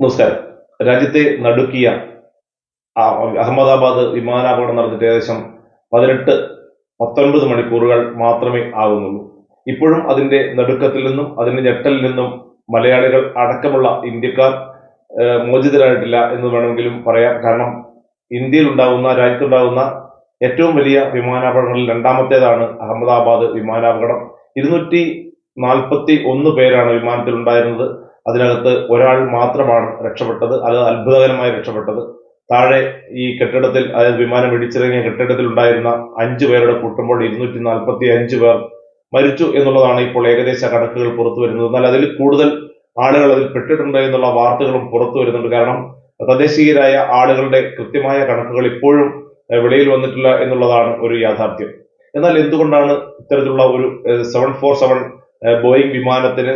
നമസ്കാരം. രാജ്യത്തെ നടുക്കിയ അഹമ്മദാബാദ് വിമാനാപകടം നടന്നിട്ട് ഏകദേശം പതിനെട്ട് പത്തൊൻപത് മണിക്കൂറുകൾ മാത്രമേ ആകുന്നുള്ളൂ. ഇപ്പോഴും അതിന്റെ നടുക്കത്തിൽ നിന്നും അതിന്റെ ഞെട്ടലിൽ നിന്നും മലയാളികൾ അടക്കമുള്ള ഇന്ത്യക്കാർ മോചിതരായിട്ടില്ല എന്ന് വേണമെങ്കിലും പറയാം. കാരണം ഇന്ത്യയിൽ ഉണ്ടാകുന്ന രാജ്യത്തുണ്ടാകുന്ന ഏറ്റവും വലിയ വിമാനാപകടങ്ങളിൽ രണ്ടാമത്തേതാണ് അഹമ്മദാബാദ് വിമാനാപകടം. ഇരുന്നൂറ്റി നാൽപ്പത്തി ഒന്ന് പേരാണ് വിമാനത്തിൽ ഉണ്ടായിരുന്നത് അതിനകത്ത് ഒരാൾ മാത്രമാണ് രക്ഷപ്പെട്ടത് അത് അത്ഭുതകരമായി രക്ഷപ്പെട്ടത്. താഴെ ഈ കെട്ടിടത്തിൽ അതായത് വിമാനം ഇടിച്ചിറങ്ങിയ കെട്ടിടത്തിൽ ഉണ്ടായിരുന്ന അഞ്ചു പേരുടെ കൂട്ടുമ്പോൾ ഇരുന്നൂറ്റി നാൽപ്പത്തി അഞ്ച് പേർ മരിച്ചു എന്നുള്ളതാണ് ഇപ്പോൾ ഏകദേശ കണക്കുകൾ പുറത്തു വരുന്നത്. എന്നാൽ അതിൽ കൂടുതൽ ആളുകൾ അതിൽ പെട്ടിട്ടുണ്ട് എന്നുള്ള വാർത്തകളും പുറത്തു വരുന്നുണ്ട്. കാരണം തദ്ദേശീയരായ ആളുകളുടെ കൃത്യമായ കണക്കുകൾ ഇപ്പോഴും വെളിയിൽ വന്നിട്ടില്ല എന്നുള്ളതാണ് ഒരു യാഥാർത്ഥ്യം. എന്നാൽ എന്തുകൊണ്ടാണ് ഇത്തരത്തിലുള്ള ഒരു സെവൻ ഫോർ സെവൻ ബോയിങ് വിമാനത്തിന്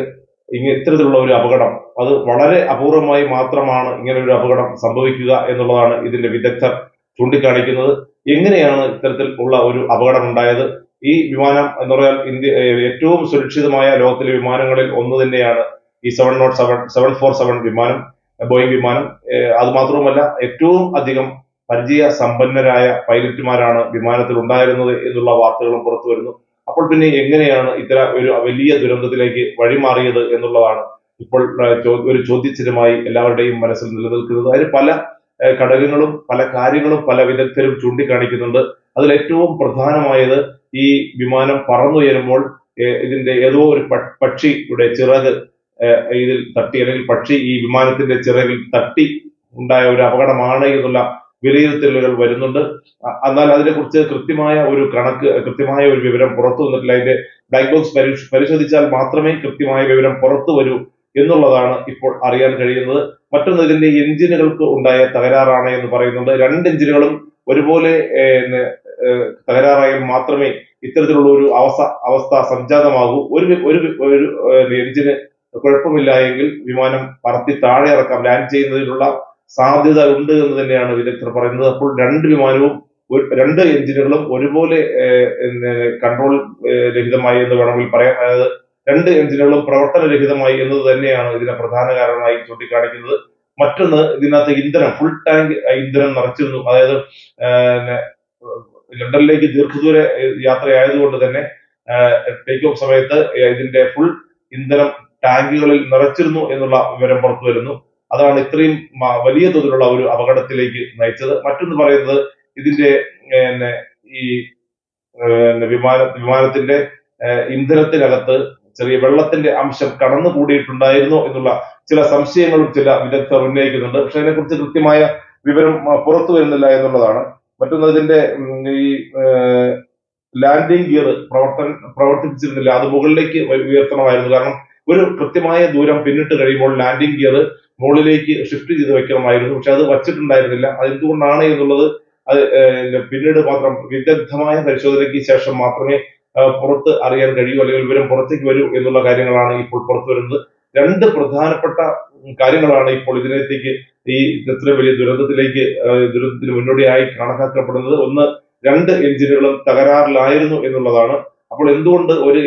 ഇങ്ങനെ ഇത്തരത്തിലുള്ള ഒരു അപകടം. അത് വളരെ അപൂർവമായി മാത്രമാണ് ഇങ്ങനെ ഒരു അപകടം സംഭവിക്കുക എന്നുള്ളതാണ് ഇതിന്റെ വിദഗ്ധർ ചൂണ്ടിക്കാണിക്കുന്നത്. എങ്ങനെയാണ് ഇത്തരത്തിൽ ഉള്ള ഒരു അപകടം ഉണ്ടായത്? ഈ വിമാനം എന്ന് പറയാൻ ഇന്ത്യ ഏറ്റവും സുരക്ഷിതമായ ലോകത്തിലെ വിമാനങ്ങളിൽ ഒന്ന് തന്നെയാണ് ഈ seven naught seven seven four seven വിമാനം ബോയിങ് വിമാനം. അത് മാത്രവുമല്ല ഏറ്റവും അധികം പരിചയ സമ്പന്നരായ പൈലറ്റുമാരാണ് വിമാനത്തിൽ ഉണ്ടായിരുന്നത് എന്നുള്ള വാർത്തകളും പുറത്തു വരുന്നു അപ്പോൾ പിന്നെ എങ്ങനെയാണ് ഇത്തരം ഒരു വലിയ ദുരന്തത്തിലേക്ക് വഴിമാറിയത് എന്നുള്ളതാണ് ഇപ്പോൾ ഒരു ചോദ്യചിഹ്നമായി എല്ലാവരുടെയും മനസ്സിൽ നിലനിൽക്കുന്നത്. അതിന് പല ഘടകങ്ങളും പല കാര്യങ്ങളും പല വിദഗ്ധരും ചൂണ്ടിക്കാണിക്കുന്നുണ്ട്. അതിൽ ഏറ്റവും പ്രധാനമായത് ഈ വിമാനം പറന്നുയരുമ്പോൾ ഇതിന്റെ ഏതോ ഒരു പക്ഷിയുടെ ചിറക് ഇതിൽ തട്ടി അല്ലെങ്കിൽ പക്ഷി ഈ വിമാനത്തിന്റെ ചിറകിൽ തട്ടി ഉണ്ടായ ഒരു അപകടമാണ് എന്നുള്ള വിലയിരുത്തലുകൾ വരുന്നുണ്ട്. എന്നാൽ അതിനെക്കുറിച്ച് കൃത്യമായ ഒരു കണക്ക് കൃത്യമായ ഒരു വിവരം പുറത്തു വന്നിട്ടില്ല. അതിന്റെ ബ്ലാക്ക് ബോക്സ് പരിശോധിച്ചാൽ മാത്രമേ കൃത്യമായ വിവരം പുറത്തു വരൂ എന്നുള്ളതാണ് ഇപ്പോൾ അറിയാൻ കഴിയുന്നത്. മറ്റൊന്ന് ഇതിന്റെ എഞ്ചിനുകൾക്ക് ഉണ്ടായ തകരാറാണ് എന്ന് പറയുന്നുണ്ട്. രണ്ട് എഞ്ചിനുകളും ഒരുപോലെ തകരാറായാൽ മാത്രമേ ഇത്തരത്തിലുള്ള ഒരു അവസ്ഥ അവസ്ഥ സംജാതമാകൂ. ഒരു ഒരു എഞ്ചിന് കുഴപ്പമില്ല എങ്കിൽ വിമാനം പറത്തി താഴെ ഇറക്കാം. ലാൻഡ് ചെയ്യുന്നതിനുള്ള സാധ്യത ഉണ്ട് എന്ന് തന്നെയാണ് വിദഗ്ധർ പറയുന്നത്. അപ്പോൾ രണ്ട് വിമാനവും രണ്ട് എഞ്ചിനുകളും ഒരുപോലെ കൺട്രോൾ രഹിതമായി എന്ന് വേണമെങ്കിൽ പറയാം. അതായത് രണ്ട് എഞ്ചിനുകളും പ്രവർത്തനരഹിതമായി എന്നത് തന്നെയാണ് ഇതിന് പ്രധാന കാരണമായി ചൂണ്ടിക്കാണിക്കുന്നത്. മറ്റൊന്ന് ഇതിനകത്ത് ഇന്ധനം ഫുൾ ടാങ്ക് ഇന്ധനം നിറച്ചിരുന്നു അതായത് ലണ്ടനിലേക്ക് ദീർഘദൂര യാത്രയായതുകൊണ്ട് തന്നെ ടേക്ക് ഓഫ് സമയത്ത് ഇതിന്റെ ഫുൾ ഇന്ധനം ടാങ്കുകളിൽ നിറച്ചിരുന്നു എന്നുള്ള വിവരം പുറത്തു വരുന്നു. അതാണ് ഇത്രയും വലിയ തോതിലുള്ള ഒരു അപകടത്തിലേക്ക് നയിച്ചത്. മറ്റൊന്ന് പറയുന്നത് ഇതിന്റെ പിന്നെ ഈ വിമാന വിമാനത്തിന്റെ ഇന്ധനത്തിനകത്ത് ചെറിയ വെള്ളത്തിന്റെ അംശം കടന്നു കൂടിയിട്ടുണ്ടായിരുന്നോ എന്നുള്ള ചില സംശയങ്ങളും ചില വിദഗ്ധർ ഉന്നയിക്കുന്നുണ്ട്. പക്ഷെ അതിനെക്കുറിച്ച് കൃത്യമായ വിവരം പുറത്തു വരുന്നില്ല എന്നുള്ളതാണ്. മറ്റൊന്ന് ഇതിന്റെ ഈ ലാൻഡിംഗ് ഗിയർ പ്രവർത്തന പ്രവർത്തിപ്പിച്ചിരുന്നില്ല. അത് മുകളിലേക്ക് ഉയ- ഉയർത്തണമായിരുന്നു. കാരണം ഒരു കൃത്യമായ ദൂരം പിന്നിട്ട് കഴിയുമ്പോൾ ലാൻഡിംഗ് ഗിയർ മുകളിലേക്ക് ഷിഫ്റ്റ് ചെയ്ത് വെക്കണമായിരുന്നു പക്ഷെ അത് വച്ചിട്ടുണ്ടായിരുന്നില്ല. അത് എന്തുകൊണ്ടാണ് എന്നുള്ളത് അത് പിന്നീട് മാത്രം വിദഗ്ധമായ പരിശോധനയ്ക്ക് ശേഷം മാത്രമേ പുറത്ത് അറിയാൻ കഴിയൂ അല്ലെങ്കിൽ വിവരം പുറത്തേക്ക് വരൂ എന്നുള്ള കാര്യങ്ങളാണ് ഇപ്പോൾ പുറത്തു വരുന്നത്. രണ്ട് പ്രധാനപ്പെട്ട കാര്യങ്ങളാണ് ഇപ്പോൾ ഇതിനകത്തേക്ക് ഈ ഇത്ര വലിയ ദുരന്തത്തിലേക്ക് ദുരന്തത്തിന് മുന്നോടിയായി കണക്കാക്കപ്പെടുന്നത്. ഒന്ന് രണ്ട് എഞ്ചിനുകളും തകരാറിലായിരുന്നു എന്നുള്ളതാണ് അപ്പോൾ എന്തുകൊണ്ട് ഒരു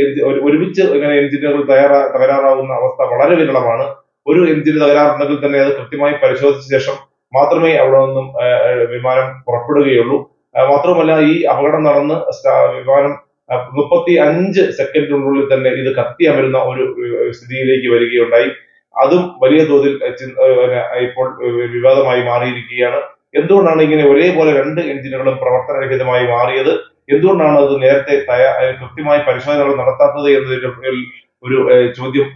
ഒരുമിച്ച് ഇങ്ങനെ എഞ്ചിനുകൾ തയ്യാറാ തകരാറാവുന്ന അവസ്ഥ വളരെ വിരളമാണ്. ഒരു എഞ്ചിന് തകരാറുണ്ടെങ്കിൽ തന്നെ അത് കൃത്യമായി പരിശോധിച്ച ശേഷം മാത്രമേ അവിടെ നിന്നും വിമാനം പുറപ്പെടുകയുള്ളൂ. മാത്രവുമല്ല ഈ അപകടം നടന്ന് വിമാനം മുപ്പത്തി അഞ്ച് സെക്കൻഡിനുള്ളിൽ തന്നെ ഇത് കത്തി അമരുന്ന ഒരു സ്ഥിതിയിലേക്ക് വരികയുണ്ടായി. അതും വലിയ തോതിൽ ഇപ്പോൾ വിവാദമായി മാറിയിരിക്കുകയാണ്. എന്തുകൊണ്ടാണ് ഇങ്ങനെ ഒരേപോലെ രണ്ട് എഞ്ചിനുകളും പ്രവർത്തനരഹിതമായി മാറിയത്? എന്തുകൊണ്ടാണ് അത് നേരത്തെ കൃത്യമായി പരിശോധനകൾ നടത്താത്തത് എന്നതിൽ ഒരു ചോദ്യം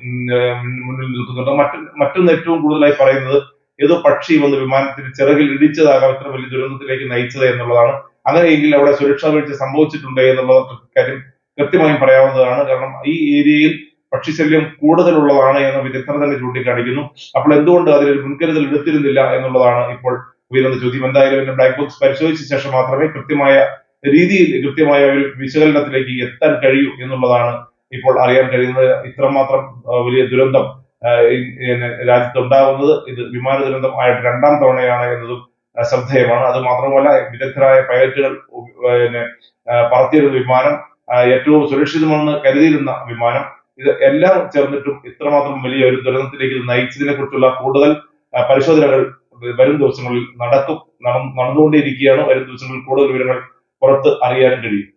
മുന്നിൽ നിൽക്കുന്നുണ്ട്. മറ്റു മറ്റൊന്ന് ഏറ്റവും കൂടുതലായി പറയുന്നത് ഏതോ പക്ഷി വന്ന് വിമാനത്തിന് ചിറകിൽ ഇടിച്ചതാകാം ഇത്ര വലിയ ദുരന്തത്തിലേക്ക് നയിച്ചത് എന്നുള്ളതാണ്. അങ്ങനെയെങ്കിൽ അവിടെ സുരക്ഷാ വീഴ്ച സംഭവിച്ചിട്ടുണ്ട് എന്നുള്ള കാര്യം കൃത്യമായും പറയാവുന്നതാണ്. കാരണം ഈ ഏരിയയിൽ പക്ഷിശല്യം കൂടുതലുള്ളതാണ് എന്ന വിദഗ്ധർ തന്നെ ചൂണ്ടിക്കാണിക്കുന്നു. അപ്പോൾ എന്തുകൊണ്ട് അതിൽ മുൻകരുതൽ എടുത്തിരുന്നില്ല എന്നുള്ളതാണ് ഇപ്പോൾ ഉയരുന്ന ചോദ്യം. എന്തായാലും ബ്ലാക്ക് ബോക്സ് പരിശോധിച്ച ശേഷം മാത്രമേ കൃത്യമായ രീതിയിൽ കൃത്യമായ ഒരു വിശകലനത്തിലേക്ക് എത്താൻ കഴിയൂ എന്നുള്ളതാണ് ഇപ്പോൾ അറിയാൻ കഴിയുന്നത്. ഇത്രമാത്രം മാത്രം വലിയ ദുരന്തം ആ, ഈ- ഈ രാജ്യത്ത് ഉണ്ടാകുന്നത് ഇത് വിമാന ദുരന്തം ആയിട്ട് രണ്ടാം തവണയാണ് എന്നതും ശ്രദ്ധേയമാണ്. അത് മാത്രമല്ല വിദഗ്ധരായ പൈലറ്റുകൾ പിന്നെ പറത്തിയിരുന്ന പറത്തിയൊരു വിമാനം ഏറ്റവും സുരക്ഷിതമെന്ന് കരുതിയിരുന്ന വിമാനം. ഇത് എല്ലാം ചേർന്നിട്ടും ഇത്രമാത്രം വലിയ ഒരു ദുരന്തത്തിലേക്ക് നയിച്ചതിനെ കുറിച്ചുള്ള കൂടുതൽ പരിശോധനകൾ വരും ദിവസങ്ങളിൽ നടക്കും നട- നടന്നുകൊണ്ടേയിരിക്കുകയാണ്. വരും ദിവസങ്ങളിൽ കൂടുതൽ വിവരങ്ങൾ പുറത്ത് അറിയാൻ കഴിയും.